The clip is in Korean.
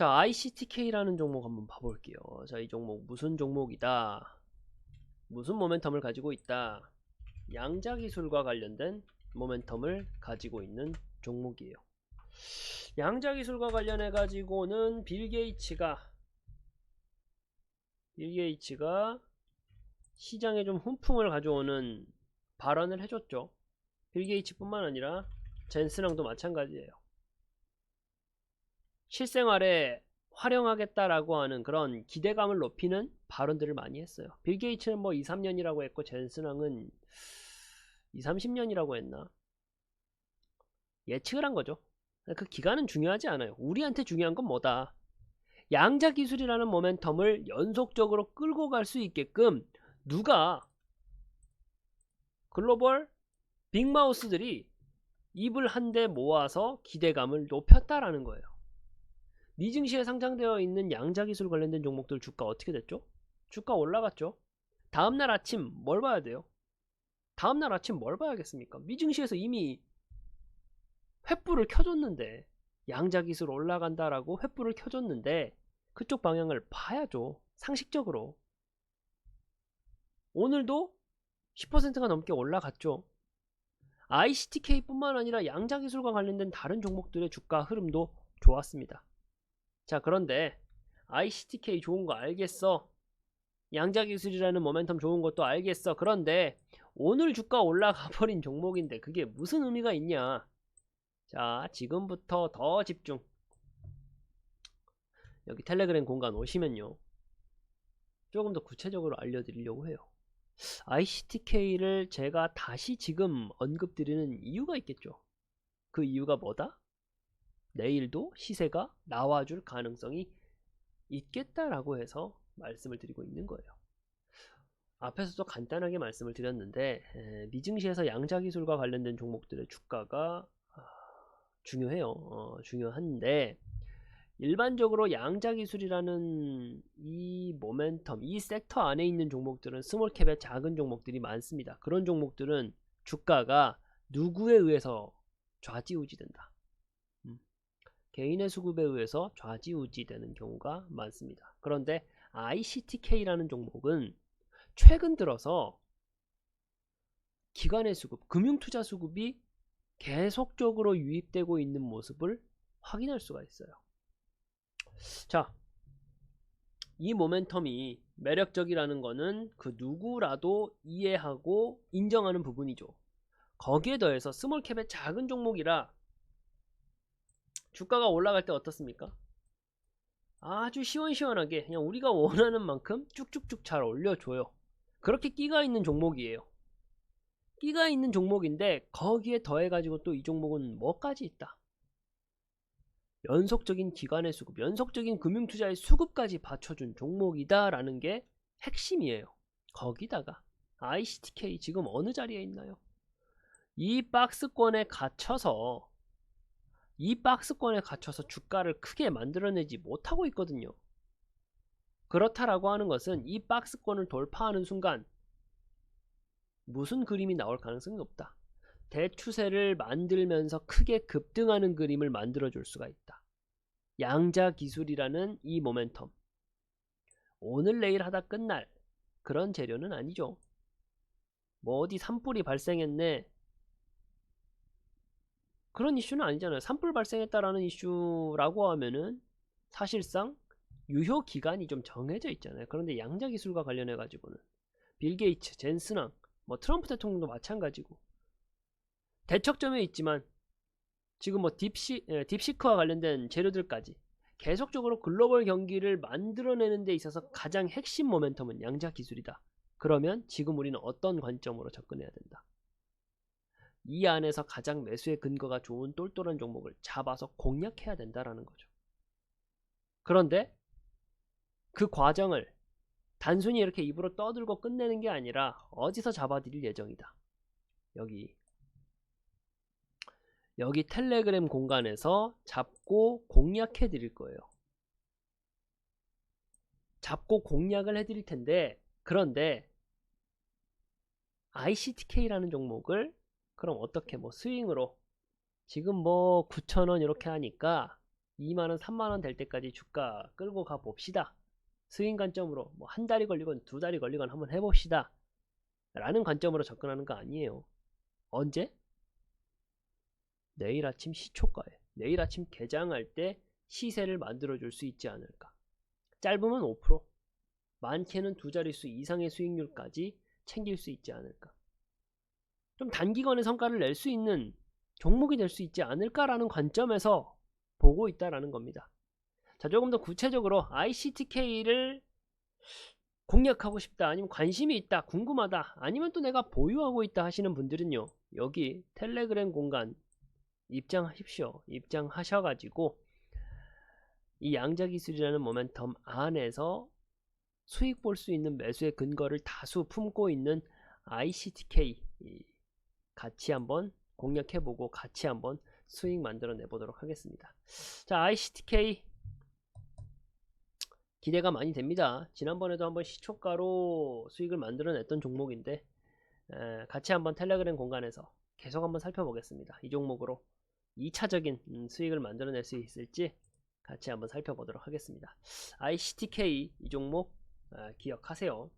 자, ICTK라는 종목 한번 봐볼게요. 자, 이 종목 무슨 종목이다? 무슨 모멘텀을 가지고 있다? 양자 기술과 관련된 모멘텀을 가지고 있는 종목이에요. 양자 기술과 관련해 가지고는 빌 게이츠가 빌 게이츠가 시장에 좀 훈풍을 가져오는 발언을 해줬죠. 빌 게이츠뿐만 아니라 젠스랑도 마찬가지예요. 실생활에 활용하겠다라고 하는 그런 기대감을 높이는 발언들을 많이 했어요. 빌 게이츠는 뭐 2, 3년이라고 했고 젠슨왕은 2, 30년이라고 했나? 예측을 한 거죠. 그 기간은 중요하지 않아요. 우리한테 중요한 건 뭐다? 양자 기술이라는 모멘텀을 연속적으로 끌고 갈 수 있게끔 누가 글로벌 빅마우스들이 입을 한데 모아서 기대감을 높였다라는 거예요. 미증시에 상장되어 있는 양자 기술 관련된 종목들 주가 어떻게 됐죠? 주가 올라갔죠. 다음날 아침 뭘 봐야 돼요? 다음날 아침 뭘 봐야겠습니까? 미증시에서 이미 횃불을 켜줬는데 양자 기술 올라간다라고 횃불을 켜줬는데 그쪽 방향을 봐야죠. 상식적으로. 오늘도 10%가 넘게 올라갔죠. ICTK뿐만 아니라 양자 기술과 관련된 다른 종목들의 주가 흐름도 좋았습니다. 자, 그런데 ICTK 좋은 거 알겠어. 양자 기술이라는 모멘텀 좋은 것도 알겠어. 그런데 오늘 주가 올라가 버린 종목인데 그게 무슨 의미가 있냐? 자, 지금부터 더 집중. 여기 텔레그램 공간 오시면요. 조금 더 구체적으로 알려드리려고 해요. ICTK를 제가 다시 지금 언급드리는 이유가 있겠죠. 그 이유가 뭐다? 내일도 시세가 나와줄 가능성이 있겠다라고 해서 말씀을 드리고 있는 거예요. 앞에서도 간단하게 말씀을 드렸는데 에, 미증시에서 양자기술과 관련된 종목들의 주가가 아, 중요해요. 어, 중요한데 일반적으로 양자기술이라는 이 모멘텀, 이 섹터 안에 있는 종목들은 스몰캡의 작은 종목들이 많습니다. 그런 종목들은 주가가 누구에 의해서 좌지우지된다. 개인의 수급에 의해서 좌지우지 되는 경우가 많습니다. 그런데 ICTK라는 종목은 최근 들어서 기관의 수급, 금융투자 수급이 계속적으로 유입되고 있는 모습을 확인할 수가 있어요. 자, 이 모멘텀이 매력적이라는 거는 그 누구라도 이해하고 인정하는 부분이죠. 거기에 더해서 스몰캡의 작은 종목이라 주가가 올라갈 때 어떻습니까? 아주 시원시원하게 그냥 우리가 원하는 만큼 쭉쭉쭉 잘 올려줘요. 그렇게 끼가 있는 종목이에요. 끼가 있는 종목인데 거기에 더해가지고 또 이 종목은 뭐까지 있다? 연속적인 기관의 수급, 연속적인 금융투자의 수급까지 받쳐준 종목이다라는 게 핵심이에요. 거기다가 ICTK 지금 어느 자리에 있나요? 이 박스권에 갇혀서 이 박스권에 갇혀서 주가를 크게 만들어내지 못하고 있거든요. 그렇다라고 하는 것은 이 박스권을 돌파하는 순간 무슨 그림이 나올 가능성이 높다. 대추세를 만들면서 크게 급등하는 그림을 만들어 줄 수가 있다. 양자 기술이라는 이 모멘텀. 오늘 내일 하다 끝날 그런 재료는 아니죠. 뭐 어디 산불이 발생했네. 그런 이슈는 아니잖아요. 산불 발생했다라는 이슈라고 하면은 사실상 유효 기간이 좀 정해져 있잖아요. 그런데 양자 기술과 관련해 가지고는 빌 게이츠, 젠스낭, 뭐 트럼프 대통령도 마찬가지고 대척점에 있지만 지금 뭐 딥시, 예, 딥시크와 관련된 재료들까지 계속적으로 글로벌 경기를 만들어내는 데 있어서 가장 핵심 모멘텀은 양자 기술이다. 그러면 지금 우리는 어떤 관점으로 접근해야 된다. 이 안에서 가장 매수의 근거가 좋은 똘똘한 종목을 잡아서 공략해야 된다라는 거죠. 그런데 그 과정을 단순히 이렇게 입으로 떠들고 끝내는 게 아니라 어디서 잡아드릴 예정이다. 여기 여기 텔레그램 공간에서 잡고 공략해 드릴 거예요. 잡고 공략을 해 드릴 텐데 그런데 ICTK라는 종목을 그럼 어떻게 뭐 스윙으로 지금 뭐 9,000원 이렇게 하니까 2만원, 3만원 될 때까지 주가 끌고 가 봅시다. 스윙 관점으로 뭐 한 달이 걸리건 두 달이 걸리건 한번 해봅시다. 라는 관점으로 접근하는 거 아니에요. 언제? 내일 아침 시초가에 내일 아침 개장할 때 시세를 만들어 줄 수 있지 않을까. 짧으면 5%, 많게는 두 자릿수 이상의 수익률까지 챙길 수 있지 않을까. 좀 단기간에 성과를 낼 수 있는 종목이 될 수 있지 않을까라는 관점에서 보고 있다라는 겁니다. 자, 조금 더 구체적으로 ICTK를 공략하고 싶다, 아니면 관심이 있다, 궁금하다, 아니면 또 내가 보유하고 있다 하시는 분들은요, 여기 텔레그램 공간 입장하십시오. 입장하셔가지고 이 양자기술이라는 모멘텀 안에서 수익 볼 수 있는 매수의 근거를 다수 품고 있는 ICTK 이 같이 한번 공략해보고 같이 한번 수익 만들어 내보도록 하겠습니다. 자, ICTK 기대가 많이 됩니다. 지난번에도 한번 시초가로 수익을 만들어냈던 종목인데 에, 같이 한번 텔레그램 공간에서 계속 한번 살펴보겠습니다. 이 종목으로 2차적인 음, 수익을 만들어낼 수 있을지 같이 한번 살펴보도록 하겠습니다. ICTK 이 종목 아, 기억하세요.